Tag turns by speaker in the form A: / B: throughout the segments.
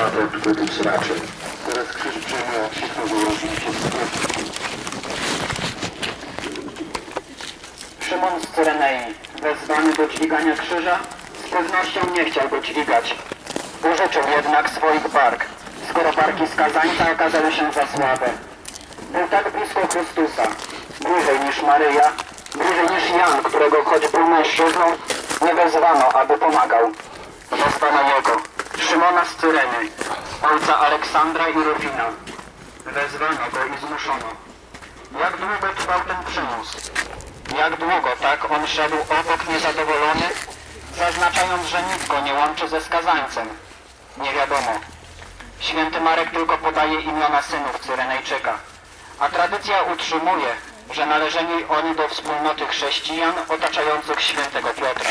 A: łapę wtedy sracze. Teraz krzyż przejmuje ci, którzy urodzili się w sklepie.
B: Szymon z Cyrenei, wezwany do dźwigania krzyża, z pewnością nie chciał go dźwigać. Użyczył jednak swoich bark, skoro barki skazańca okazały się za słabe. Był tak blisko Chrystusa, bliżej niż Maryja, bliżej niż Jan, którego choć był mężczyzną, nie wezwano, aby pomagał. Wezwano jego, Szymona z Cyreny, ojca Aleksandra i Rufina. Wezwano go i zmuszono. Jak długo trwał ten przymus? Jak długo tak on szedł obok niezadowolony, zaznaczając, że nic go nie łączy ze skazańcem? Nie wiadomo. Święty Marek tylko podaje imiona synów Cyrenejczyka, a tradycja utrzymuje, że należeli oni do wspólnoty chrześcijan otaczających świętego Piotra.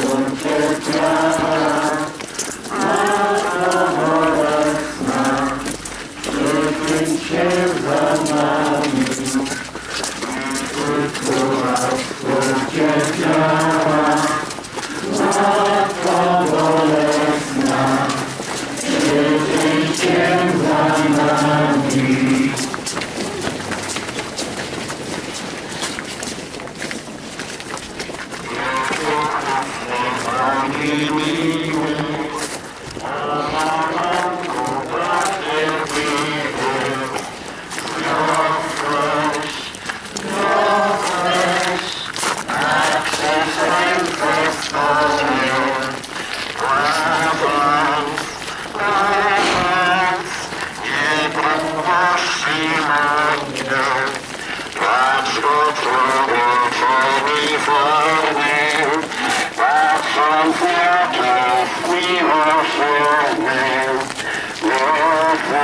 A: until death. Patrz o człowiekowi formie,